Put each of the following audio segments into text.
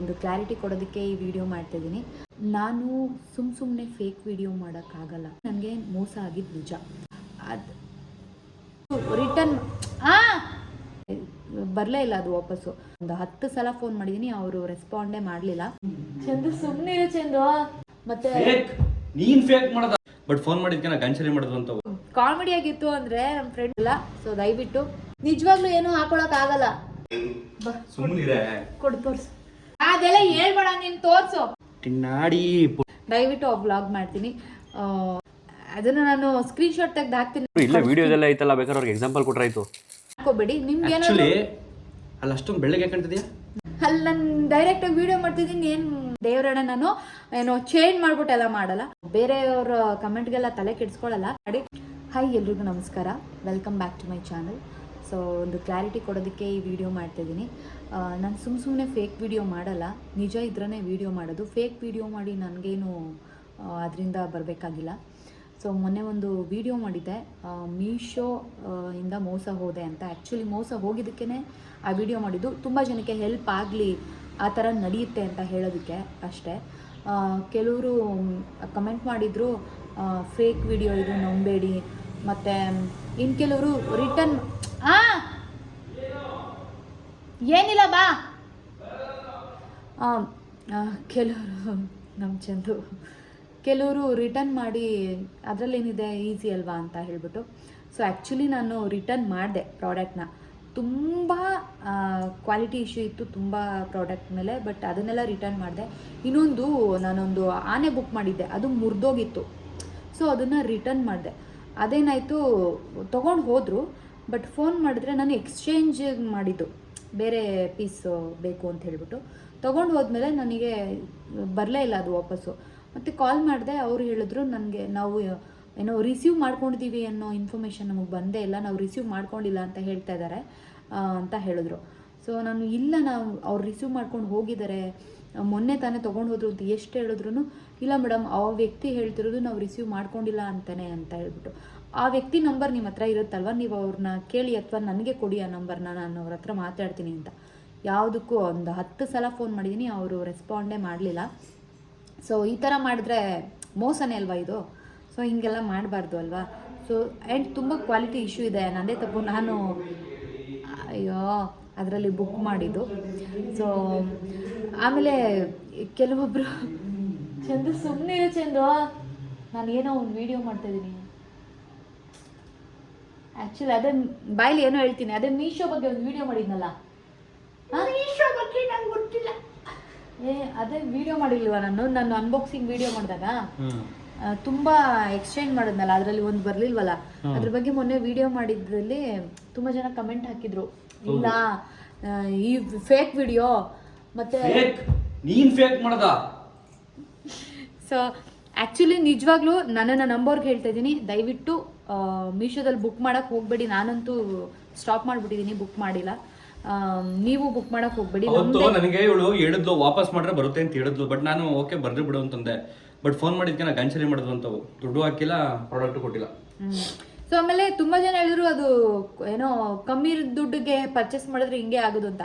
ಒಂದು ಕ್ಲಾರಿಟಿ ಕೊಡೋದಕ್ಕೆ ಈ ವಿಡಿಯೋ ಮಾಡ್ತಿದ್ದೀನಿ. ನಾನು ಸುಮ್ ಸುಮ್ಮನೆ ಫೇಕ್ ವಿಡಿಯೋ ಮಾಡೋಕ್ಕಾಗಲ್ಲ. ನನಗೆ ಮೋಸ ಆಗಿದ್ದು ನಿಜ. ಅದು ರಿಟರ್ನ್ ಬರಲೇ ಇಲ್ಲ ಅದು ವಾಪಸ್ಸು. ಒಂದು ಹತ್ತು ಸಲ ಫೋನ್ ಮಾಡಿದ್ದೀನಿ ಅವರು ರೆಸ್ಪಾಂಡೇ ಮಾಡಲಿಲ್ಲ. ಚಂದು ಸುಮ್ಮನೆ ಇರು ಚಂದು. ಮತ್ತೆ ನೀನ್ ಫೇಕ್ ಮಾಡದ? ಬಟ್ ಫೋನ್ ಮಾಡಿದ್ಕೆ ನಾ ಕ್ಯಾನ್ಸಲ್ ಮಾಡಿದ್ರು ಅಂತ ಕಾಮಿಡಿ ಆಗಿತ್ತು ಅಂದ್ರೆ ನಮ್ಮ ಫ್ರೆಂಡ್ ಇಲ್ಲ. ಸೊ ದಯವಿಟ್ಟು ನಿಜವಾಗ್ಲೂ ಏನು ಹಾಕೊಳಕ್ ಆಗಲ್ಲ ಸುಮ್ಮನಿರೆ ಕೊಡು ತೋರ್ಸು ಅದೆಲ್ಲ ಹೇಳ್ಬೇಡ ನೀನ್ ತೋರ್ಸು. ತಿನ್ನಾಡಿ. ದಯವಿಟ್ಟು ಬ್ಲಾಗ್ ಮಾಡ್ತೀನಿ. ಆ, ಅದನ್ನ ನಾನು ಸ್ಕ್ರೀನ್ ಶಾಟ್ ತೆಗ್ದು ಹಾಕ್ತೀನಿ. ಇಲ್ಲ ವಿಡಿಯೋದೆಲ್ಲ ಐತಲ್ಲ ಬೇಕಾದ್ರೆ ಅವ್ರಿಗೆ ಎಕ್ಸಾಂಪಲ್ ಕೊಟ್ರಾಯ್ತು ಹಾಕೋಬೇಡಿ ನಿಮ್ಗೆ ಏನಾದ್ರು ಆಕ್ಚುಲಿ ಅಲ್ಲಿ ಅಷ್ಟೊಂದು ಬೆಳ್ಳಗೆ ಕಾಣ್ತಿದ್ಯಾ? ಅಲ್ಲಿ ನಾನು ಡೈರೆಕ್ಟ್ ಆಗಿ ವಿಡಿಯೋ ಮಾಡ್ತಿದ್ದೀನಿ. ಏನು ದೇವರಣ್ಣ ನಾನು ಏನೋ ಚೇಂಜ್ ಮಾಡ್ಬಿಟ್ಟು ಎಲ್ಲ ಮಾಡಲ್ಲ. ಬೇರೆಯವ್ರ ಕಮೆಂಟ್ಗೆಲ್ಲ ತಲೆ ಕೆಡಿಸ್ಕೊಳ್ಳಲ್ಲ ಮಾಡಿ. ಹಾಯ್ ಎಲ್ರಿಗೂ ನಮಸ್ಕಾರ. Welcome back to my channel so ಒಂದು ಕ್ಲಾರಿಟಿ ಕೊಡೋದಕ್ಕೆ ಈ ವಿಡಿಯೋ ಮಾಡ್ತಿದ್ದೀನಿ. ನಾನು ಸುಮ್ಮ ಸುಮ್ಮನೆ ಫೇಕ್ ವಿಡಿಯೋ ಮಾಡಲ್ಲ, ನಿಜ ಇದ್ರೇ ವಿಡಿಯೋ ಮಾಡೋದು. ಫೇಕ್ ವಿಡಿಯೋ ಮಾಡಿ ನನಗೇನು ಅದರಿಂದ ಬರಬೇಕಾಗಿಲ್ಲ. ಸೊ ಮೊನ್ನೆ ಒಂದು ವಿಡಿಯೋ ಮಾಡಿದ್ದೆ. ಮೀಶೋ ಇಂದ ಮೋಸ ಹೋದೆ ಅಂತ. ಆ್ಯಕ್ಚುಲಿ ಮೋಸ ಹೋಗಿದ್ದಕ್ಕೇ ಆ ವಿಡಿಯೋ ಮಾಡಿದ್ದು. ತುಂಬ ಜನಕ್ಕೆ ಹೆಲ್ಪ್ ಆಗಲಿ, ಆ ಥರ ನಡೆಯುತ್ತೆ ಅಂತ ಹೇಳೋದಕ್ಕೆ ಅಷ್ಟೇ. ಕೆಲವರು ಕಮೆಂಟ್ ಮಾಡಿದರು ಫೇಕ್ ವಿಡಿಯೋ ಇದು ನಂಬೇಡಿ. ಮತ್ತು ಇನ್ನು ಕೆಲವರು ರಿಟರ್ನ್ ಆ ಏನಿಲ್ಲ, ಬಾ. ಕೆಲವರು ನಮ್ಮ ಚಂದು. ಕೆಲವರು ರಿಟರ್ನ್ ಮಾಡಿ ಅದರಲ್ಲೇನಿದೆ ಈಸಿ ಅಲ್ವಾ ಅಂತ ಹೇಳ್ಬಿಟ್ಟು. ಸೊ ಆ್ಯಕ್ಚುಲಿ ನಾನು ರಿಟರ್ನ್ ಮಾಡಿದೆ ಪ್ರಾಡಕ್ಟ್ನ ತುಂಬ ಕ್ವಾಲಿಟಿ ಇಶ್ಯೂ ಇತ್ತು ತುಂಬ ಪ್ರಾಡಕ್ಟ್ ಮೇಲೆ ಬಟ್ ಅದನ್ನೆಲ್ಲ ರಿಟರ್ನ್ ಮಾಡಿದೆ. ಇನ್ನೊಂದು ನಾನೊಂದು ಆನೆ ಬುಕ್ ಮಾಡಿದ್ದೆ, ಅದು ಮುರಿದೋಗಿತ್ತು. ಸೊ ಅದನ್ನು ರಿಟರ್ನ್ ಮಾಡಿದೆ. ಅದೇನಾಯಿತು, ತೊಗೊಂಡು ಹೋದರು ಬಟ್ ಫೋನ್ ಮಾಡಿದ್ರೆ ನಾನು ಎಕ್ಸ್ಚೇಂಜ್ ಮಾಡಿದ್ದು. ಬೇರೆ ಪೀಸ್ ಬೇಕು ಅಂತ ಹೇಳಿಬಿಟ್ಟು. ತೊಗೊಂಡು ಹೋದ್ಮೇಲೆ ನನಗೆ ಬರಲೇ ಇಲ್ಲ ಅದು ವಾಪಸ್ಸು. ಮತ್ತು ಕಾಲ್ ಮಾಡಿದೆ, ಅವ್ರು ಹೇಳಿದ್ರು ನನಗೆ, ನಾವು ಏನೋ ರಿಸೀವ್ ಮಾಡ್ಕೊಂಡಿದ್ದೀವಿ ಅನ್ನೋ ಇನ್ಫಾರ್ಮೇಷನ್ ನಮಗೆ ಬಂದೇ ಇಲ್ಲ, ನಾವು ರಿಸೀವ್ ಮಾಡ್ಕೊಂಡಿಲ್ಲ ಅಂತ ಹೇಳ್ತಾ ಇದ್ದಾರೆ ಅಂತ ಹೇಳಿದ್ರು. ಸೊ ನಾನು ಇಲ್ಲ, ನಾವು ಅವ್ರು ರಿಸೀವ್ ಮಾಡ್ಕೊಂಡು ಹೋಗಿದ್ದಾರೆ, ಮೊನ್ನೆ ತಾನೇ ತೊಗೊಂಡು ಹೋದ್ರು ಅಂತ ಎಷ್ಟು ಹೇಳಿದ್ರು ಇಲ್ಲ ಮೇಡಮ್, ಆ ವ್ಯಕ್ತಿ ಹೇಳ್ತಿರೋದು ನಾವು ರಿಸೀವ್ ಮಾಡ್ಕೊಂಡಿಲ್ಲ ಅಂತಾನೆ ಅಂತ ಹೇಳ್ಬಿಟ್ಟು. ಆ ವ್ಯಕ್ತಿ ನಂಬರ್ ನಿಮ್ಮ ಹತ್ರ ಇರುತ್ತಲ್ವ? ನೀವು ಅವ್ರನ್ನ ಕೇಳಿ ಅಥವಾ ನನಗೆ ಕೊಡಿ ಆ ನಂಬರ್ನ, ನಾನು ಅವ್ರ ಹತ್ರ ಮಾತಾಡ್ತೀನಿ ಅಂತ. ಯಾವುದಕ್ಕೂ ಒಂದು ಹತ್ತು ಸಲ ಫೋನ್ ಮಾಡಿದ್ದೀನಿ ಅವರು ರೆಸ್ಪಾಂಡೇ ಮಾಡಲಿಲ್ಲ. ಸೊ ಈ ಥರ ಮಾಡಿದ್ರೆ ಮೋಸನೇ ಅಲ್ವಾ ಇದು? ಸೊ ಹೀಗೆಲ್ಲ ಮಾಡಬಾರ್ದು ಅಲ್ವಾ? ಸೊ ಆ್ಯಂಡ್ ತುಂಬ ಕ್ವಾಲಿಟಿ ಇಶ್ಯೂ ಇದೆ. ನಂದೇ ತಪ್ಪು. ನಾನು, ಅಯ್ಯೋ, ಅದರಲ್ಲಿ ಬುಕ್ ಮಾಡಿದ್ದು. ಸೊ ಆಮೇಲೆ ಕೆಲವೊಬ್ಬರು ಚಂದು ಸುಮ್ಮನೆ ಚಂದು. ನಾನು ಏನೋ ಒಂದು ವಿಡಿಯೋ ಮಾಡ್ತಾಯಿದ್ದೀನಿ ಆ್ಯಕ್ಚುಲಿ ಅದೇ ಬಾಯ್ಲಿ ಏನೋ ಹೇಳ್ತೀನಿ. ಅದೇ ಮೀಶೋ ಬಗ್ಗೆ ಒಂದು ವಿಡಿಯೋ ಮಾಡಿದ್ನಲ್ಲ. ಮೀಶೋ ಬಗ್ಗೆ ನಂಗೆ ಗೊತ್ತಿಲ್ಲ. ಏ ಅದೇ ವಿಡಿಯೋ ಮಾಡಿಲ್ವ ನಾನು? ನಾನು ಅನ್ಬಾಕ್ಸಿಂಗ್ ವಿಡಿಯೋ ಮಾಡಿದಾಗ ತುಂಬ ತುಂಬಾ ಎಕ್ಸ್ಚೇಂಜ್ ಮಾಡಿದ್ನಲ್ಲ. ಅದರಲ್ಲಿ ಒಂದು ಬರ್ಲಿಲ್ವಲ್ಲ? ಅದ್ರ ಬಗ್ಗೆ ಮೊನ್ನೆ ವಿಡಿಯೋ ಮಾಡಿದ್ರಲ್ಲಿ ತುಂಬಾ ಜನ ಕಮೆಂಟ್ ಹಾಕಿದ್ರು. ಇಲ್ಲ ಈ ಫೇಕ್ ವಿಡಿಯೋ ಮತ್ತೆ ಫೇಕ್ ನೀನ್ ಫೇಕ್ ಮಾಡದ? ಸೊ ಆ್ಯಕ್ಚುಲಿ ನಿಜವಾಗ್ಲೂ ನನ್ನನ್ನು ನಂಬೋರ್ಗೆ ಹೇಳ್ತಾ ಇದ್ದೀನಿ. ದಯವಿಟ್ಟು ಮೀಶೋದಲ್ಲಿ ಬುಕ್ ಮಾಡೋಕ್ಕೆ ಹೋಗಬೇಡಿ. ನಾನಂತೂ ಸ್ಟಾಪ್ ಮಾಡಿಬಿಟ್ಟಿದ್ದೀನಿ ಬುಕ್ ಮಾಡಿಲ್ಲ. ನೀವು ಬುಕ್ ಮಾಡಕ್ ಹೋಗಬೇಡಿ. ಅವತ್ತು ನನಗೆ ಇವಳು ಹೇಳಿದ್ಲು ವಾಪಸ್ ಮಾಡ್ರೆ ಬರುತ್ತೆ ಅಂತ ಹೇಳಿದ್ಲು ಬಟ್ ನಾನು ಓಕೆ ಬರ್ರಿ ಬಿಡು ಅಂತಂದೆ. ಬಟ್ ಫೋನ್ ಮಾಡಿದ್ಕೆ ನಾ ಕ್ಯಾನ್ಸಲ್ ಮಾಡಿದ್ರು ಅಂತ ದುಡ್ಡು ಹಾಕಿಲ್ಲ ಪ್ರಾಡಕ್ಟ್ ಕೊಟ್ಟಿಲ್ಲ. ಸೊ ಆಮೇಲೆ ತುಂಬಾ ಜನ ಹೇಳಿದ್ರು ಅದು ಏನೋ ಕಮ್ಮಿ ದುಡ್ಡಿಗೆ ಪರ್ಚೇಸ್ ಮಾಡಿದ್ರೆ ಹಿಂಗೆ ಆಗೋದು ಅಂತ.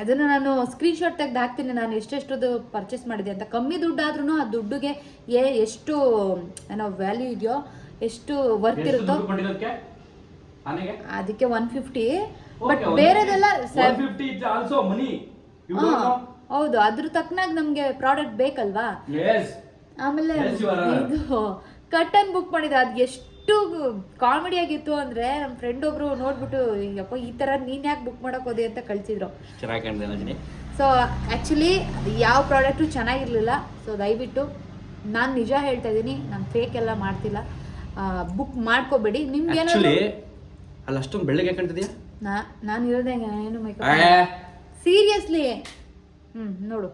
ಅದನ್ನ ನಾನು ಸ್ಕ್ರೀನ್ ಶಾಟ್ ತೆಗ್ದು ಹಾಕ್ತೀನಿ. ನಾನು ಎಷ್ಟೆಷ್ಟದು ಪರ್ಚೇಸ್ ಮಾಡಿದೆ ಅಂತ. ಕಮ್ಮಿ ದುಡ್ಡು ಆದ್ರೂ ಆ ದುಡ್ಡಿಗೆ ಏ ಎಷ್ಟು ಏನೋ ವ್ಯಾಲ್ಯೂ ಇದೆಯೋ ಎಷ್ಟು ವರ್ತ್ ಇರುತ್ತೋ? ಅದಕ್ಕೆ ಒನ್ ಫಿಫ್ಟಿ ಬಟ್ ಬೇರೆದೆಲ್ಲ ಸ- 150 is also money. You ಹಾ, don't know? ಹೌದು. ಅದ್ರ ತಕ್ಕನಾಗ ನಮ್ಗೆ ಪ್ರಾಡಕ್ಟ್ ಬೇಕಲ್ವಾ. ಆಮೇಲೆ. ಇದು ಕರ್ಟನ್ ಬುಕ್ ಮಾಡಿದ ಅದು ಎಷ್ಟು ಕಾಮಿಡಿ ಆಗಿತ್ತು ಅಂದ್ರೆ ನಮ್ಮ ಫ್ರೆಂಡ್ ಒಬ್ರು ನೋಡ್ಬಿಟ್ಟು ಯಪ್ಪ ಈ ತರ ನೀನ್ ಯಾಕೆ ಬುಕ್ ಮಾಡಕ್ ಹೋದೆ? ಅಂತ ಕಳ್ಸಿದ್ರು. ಸೊ ಆ್ಯಕ್ಚುಲಿ ಯಾವ ಪ್ರಾಡಕ್ಟು ಚೆನ್ನಾಗಿರ್ಲಿಲ್ಲ. ಸೊ ದಯವಿಟ್ಟು ನಾನು ನಿಜ ಹೇಳ್ತಾ ಇದ್ದೀನಿ ನಾನು ಫೇಕ್ ಎಲ್ಲ ಮಾಡ್ತಿಲ್ಲ. ಬುಕ್ ಮಾಡ್ಕೋಬೇಡಿ. ನಿಮ್ಗೆ ಏನಾದ್ರು ಆಕ್ಚುಲಿ ಅಲ್ಲಿ ಅಷ್ಟೊಂದು ಬೆಳ್ಳಗೆ ಕಾಣ್ತಿದ್ಯಾ? ನಾ ನಾನು ಇರೋದೇ ಏನು ಮೇಕಪ್ ಸೀರಿಯಸ್ಲಿ ಹ್ಮ್ ನೋಡು.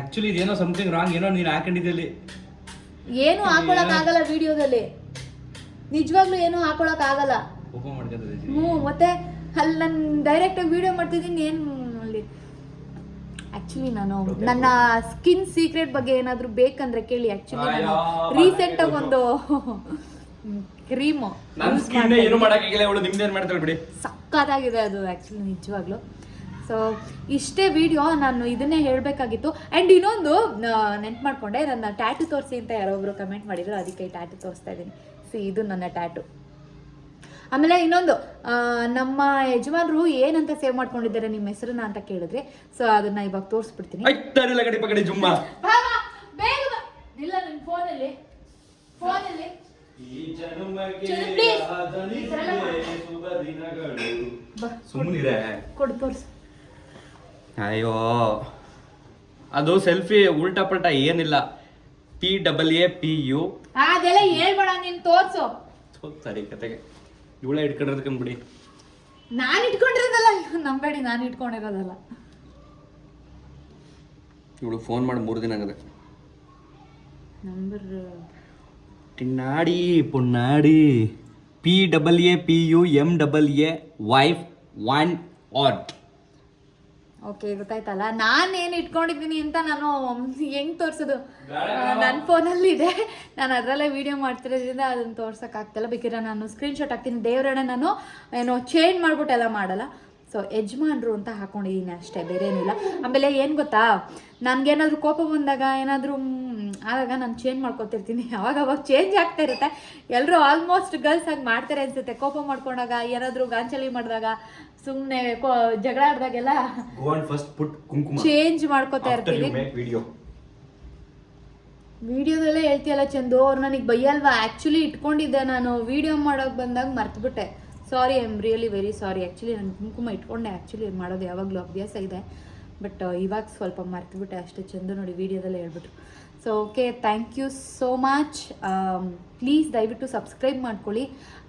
ಆಕ್ಚುಲಿ ಇದೇನೋ ಸಮಥಿಂಗ್ ರಾಂಗ್ ಏನೋ ನೀನು ಹಾಕೊಂಡಿದ್ದಲ್ಲಿ ಏನು ಹಾಕೊಳಕ್ ಆಗಲ್ಲ ವಿಡಿಯೋದಲ್ಲಿ. ನಿಜವಾಗ್ಲೂ ಏನು ಹಾಕೊಳಕ್ ಆಗಲ್ಲ. ಹ್ಞೂ ಮತ್ತೆ ಅಲ್ಲಿ ನಾನು ಡೈರೆಕ್ಟ್ ಆಗಿ ವಿಡಿಯೋ ಮಾಡ್ತಿದ್ದೀನಿ ಏನು ಆಕ್ಚುಲಿ ನಾನು ನನ್ನ ಸ್ಕಿನ್ ಸೀಕ್ರೆಟ್ ಬಗ್ಗೆ ಏನಾದರೂ ಬೇಕಂದ್ರೆ ಕೇಳಿ ಆಕ್ಚುಲಿ ನಾನು ರೀಸೆಂಟ್ ಆಗಿ ಒಂದು ಕ್ರೀಮು ನನ್ನ ಸ್ಕಿನ್ ಏನು ಮಾಡಕ್ಕಾಗಿಲ್ಲ ಇವಳು ಏನು ಮಾಡ್ತಾಳೆ ಬಿಡಿ. ಸಕ್ಕತ್ತಾಗಿದೆ ಅದು ಆಕ್ಚುಲಿ ನಿಜವಾಗ್ಲೂ. ಸೊ ಇಷ್ಟೇ ವಿಡಿಯೋ ನಾನು ಇದನ್ನೇ ಹೇಳಬೇಕಾಗಿತ್ತು. ಆ್ಯಂಡ್ ಇನ್ನೊಂದು ನೆನ್ಪು ಮಾಡಿಕೊಂಡೆ ನನ್ನ ಟ್ಯಾಟು ತೋರಿಸಿ ಅಂತ ಯಾರೊಬ್ಬರು ಕಮೆಂಟ್ ಮಾಡಿದ್ರು ಅದಕ್ಕೆ ಟ್ಯಾಟು ತೋರಿಸ್ತಾ ಇದ್ದೀನಿ. ಸಿ ಇದು ನನ್ನ ಟ್ಯಾಟು ಆಮೇಲೆ ಇನ್ನೊಂದು ನಮ್ಮ ಯಜಮಾನರು ಏನಂತ ಸೇವ್ ಮಾಡ್ಕೊಂಡಿದ್ದಾರೆ ನಿಮ್ಮ ಹೆಸರನ್ನ ಅಂತ ಕೇಳಿದ್ರೆ ಸೊ ಅದನ್ನ ಇವಾಗ ತೋರಿಸ್ಬಿಡ್ತೀನಿ. ಐತಾರಿಲ್ಲ ಕಡೆ ಪಕಡೆ ಜುಮ್ಮ. ಬಾ, ಬಾ, ಬೇಗ ಬಾ. ಇಲ್ಲ ನನ್ನ ಫೋನಲ್ಲಿ ಫೋನಲ್ಲಿ ಚಂದು, please. ಈ ಥರ ಎಲ್ಲ ಬಾ ಸುಮ್ಮನಿರೆ ಕೊಡು ತೋರಿಸು. ಅಯ್ಯೋ ಅದು ಸೆಲ್ಫಿ ಉಲ್ಟಾ ಪಲ್ಟಾ ಏನಿಲ್ಲ. P double A P U ಅದೆಲ್ಲ ಹೇಳ್ಬೇಡ ನೀನ್ ತೋರ್ಸು. ಸರಿ ಕತೆಗೆ. ಇವಳೇ ಇಟ್ಕೊಂಡಿರೋದಕ್ಕೆ ಬಿಡಿ ನಾನು ಇಟ್ಕೊಂಡಿರೋದಲ್ಲ ಅಯ್ಯೋ, ನಂಬೇಡಿ ನಾನು ಇಟ್ಕೊಂಡಿರೋದಲ್ಲ ಇವಳು ಫೋನ್ ಮಾಡಿ ಮೂರು ದಿನ ಆಗದೆ ನಂಬರ್ ಟಿನ್ನಾಡಿ ಪುನ್ನಾಡಿ P double A P U M double A wife one at okay ಗೊತ್ತಾಯ್ತಲ್ಲ? ನಾನೇನು ಇಟ್ಕೊಂಡಿದ್ದೀನಿ ಅಂತ ನಾನು ಹೆಂಗ್ ತೋರಿಸೋದು? ನನ್ನ ಫೋನಲ್ಲಿ ಇದೆ ನಾನು ಅದರಲ್ಲೇ ವಿಡಿಯೋ ಮಾಡ್ತಿರೋದ್ರಿಂದ ಅದನ್ನು ತೋರ್ಸೋಕ್ಕಾಗ್ತಿಲ್ಲ ಬೇಕಿದ್ರೆ ನಾನು ಸ್ಕ್ರೀನ್ಶಾಟ್ ಹಾಕ್ತೀನಿ. ದೇವರನ್ನ ನಾನು ಏನೋ ಚೇಂಜ್ ಮಾಡ್ಬಿಟ್ಟು ಎಲ್ಲ ಮಾಡಲ್ಲ. ಸೊ ಯಜಮಾನ್ರು ಅಂತ ಹಾಕೊಂಡಿದ್ದೀನಿ ಅಷ್ಟೇ. ಬೇರೆ ಏನಿಲ್ಲ ಆಮೇಲೆ ಏನು ಗೊತ್ತಾ? ನನಗೇನಾದ್ರೂ ಕೋಪ ಬಂದಾಗ ಏನಾದರೂ ಆದಾಗ ನಾನು ಚೇಂಜ್ ಮಾಡ್ಕೊತಿರ್ತೀನಿ. ಅವಾಗ ಅವಾಗ ಚೇಂಜ್ ಆಗ್ತಾ ಇರುತ್ತೆ. ಎಲ್ಲರೂ ಆಲ್ಮೋಸ್ಟ್ ಗರ್ಲ್ಸ್ ಆಗಿ ಮಾಡ್ತಾರೆ ಅನ್ಸುತ್ತೆ. ಕೋಪ ಮಾಡ್ಕೊಂಡಾಗ ಏನಾದರೂ ಗಾಂಚಲಿ ಮಾಡಿದಾಗ ಸುಮ್ಮನೆ ಜಗಳ ಆಡಿದಾಗೆಲ್ಲ ಚೇಂಜ್ ಮಾಡ್ಕೋತಾ ಇರ್ತೀನಿ. ಇರ್ತೀವಿ ವಿಡಿಯೋದಲ್ಲೇ ಹೇಳ್ತೀಯಲ್ಲ ಚಂದು ಅವ್ರು ನನಗೆ ಬೈಯಲ್ವಾ? ಆ್ಯಕ್ಚುಲಿ ಇಟ್ಕೊಂಡಿದ್ದೆ ನಾನು. ವಿಡಿಯೋ ಮಾಡೋಕೆ ಬಂದಾಗ ಮರ್ತುಬಿಟ್ಟೆ. Sorry I am really very sorry actually ನಾನು ಕುಂಕುಮ ಇಟ್ಕೊಂಡೆ. ಆ್ಯಕ್ಚುಲಿ ಮಾಡೋದು ಯಾವಾಗಲೂ ಅಭ್ಯಾಸ ಇದೆ. ಬಟ್ ಇವಾಗ ಸ್ವಲ್ಪ ಮರ್ತುಬಿಟ್ಟೆ ಅಷ್ಟೇ ಚಂದು ನೋಡಿ ವಿಡಿಯೋದಲ್ಲೇ ಹೇಳ್ಬಿಟ್ರು. So okay thank you so much please ದಯವಿಟ್ಟು ಸಬ್ಸ್ಕ್ರೈಬ್ ಮಾಡ್ಕೊಳ್ಳಿ.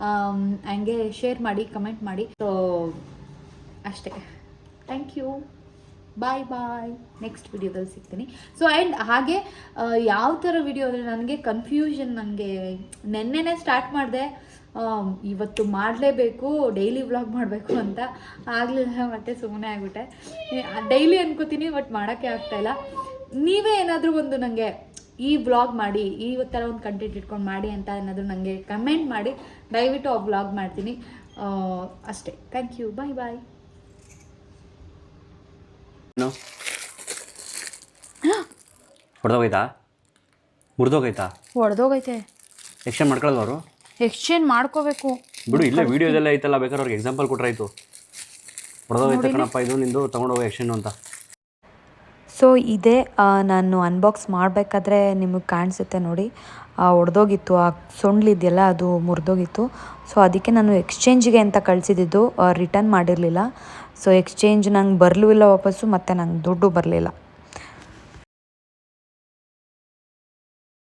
ಆಮ್, ಹಂಗೆ ಶೇರ್ ಮಾಡಿ ಕಮೆಂಟ್ ಮಾಡಿ. ಸೊ ಅಷ್ಟೇ. Thank you bye bye next ವಿಡಿಯೋದಲ್ಲಿ ಸಿಗ್ತೀನಿ. ಸೊ ಆ್ಯಂಡ್ ಹಾಗೆ ಯಾವ ಥರ ವಿಡಿಯೋ ಅಂದರೆ ನನಗೆ ಕನ್ಫ್ಯೂಷನ್ ನನಗೆ ನೆನ್ನೆನೇ ಸ್ಟಾರ್ಟ್ ಮಾಡಿದೆ. ಇವತ್ತು ಮಾಡಲೇಬೇಕು ಡೈಲಿ ವ್ಲಾಗ್ ಮಾಡಬೇಕು ಅಂತ. ಆಗಲಿಲ್ಲ ಮತ್ತೆ ಸುಮ್ಮನೆ ಆಗಿಬಿಟ್ಟೆ. ಡೈಲಿ ಅನ್ಕೋತೀನಿ ಬಟ್ ಮಾಡೋಕ್ಕೆ ಆಗ್ತಾಯಿಲ್ಲ ನೀವೇ ಏನಾದರೂ ಒಂದು ನನಗೆ ಈ ವ್ಲಾಗ್ ಮಾಡಿ ಈ ಥರ ಒಂದು ಕಂಟೆಂಟ್ ಇಟ್ಕೊಂಡು ಮಾಡಿ ಅಂತ ಏನಾದರೂ ನನಗೆ ಕಮೆಂಟ್ ಮಾಡಿ ದಯವಿಟ್ಟು ಆ ವ್ಲಾಗ್ ಮಾಡ್ತೀನಿ. ಅಷ್ಟೇ. ಥ್ಯಾಂಕ್ ಯು ಬಾಯ್ ಬಾಯ್ ಹೊಡೆದೋಗೈತಾ? ಮುರಿದೋಗೈತಾ? ಹೊಡೆದೋಗೈತೆ. ಎಕ್ಸ್ಚೇಂಜ್ ಮಾಡ್ಕೊಳ್ಳೋದು ಅವರು? ಎಕ್ಸ್ಚೇಂಜ್ ಮಾಡ್ಕೋಬೇಕು. ಬಿಡು ಇಲ್ಲ ವಿಡಿಯೋದೆಲ್ಲ ಐತಲ್ಲ ಬೇಕಾದ್ರೆ ಅವ್ರಿಗೆ ಎಕ್ಸಾಂಪಲ್ ಕೊಟ್ರಾಯ್ತು. ಹೊಡೆದೋಗೈತೆ ಕಣಪ್ಪ ಇದು ನಿಂದು ತೊಗೊಂಡೋಗಿ ಎಕ್ಸ್ಚೇಂಜ್ ಅಂತ. ಸೊ ಇದೇ ನಾನು ಅನ್ಬಾಕ್ಸ್ ಮಾಡಬೇಕಾದ್ರೆ ನಿಮಗೆ ಕಾಣಿಸುತ್ತೆ ನೋಡಿ. ಒಡೆದೋಗಿತ್ತು, ಆ ಸೊಂಡ್ಲಿದೆಯಲ್ಲ ಅದು ಮುರಿದೋಗಿತ್ತು. ಸೊ ಅದಕ್ಕೆ ನಾನು ಎಕ್ಸ್ಚೇಂಜಿಗೆ ಅಂತ ಕಳಿಸಿದ್ದು ರಿಟರ್ನ್ ಮಾಡಿರಲಿಲ್ಲ. ಸೊ ಎಕ್ಸ್ಚೇಂಜ್ ನಂಗೆ ಬರಲೂ ಇಲ್ಲ ವಾಪಸ್ಸು, ಮತ್ತು ನಂಗೆ ದುಡ್ಡು ಬರಲಿಲ್ಲ.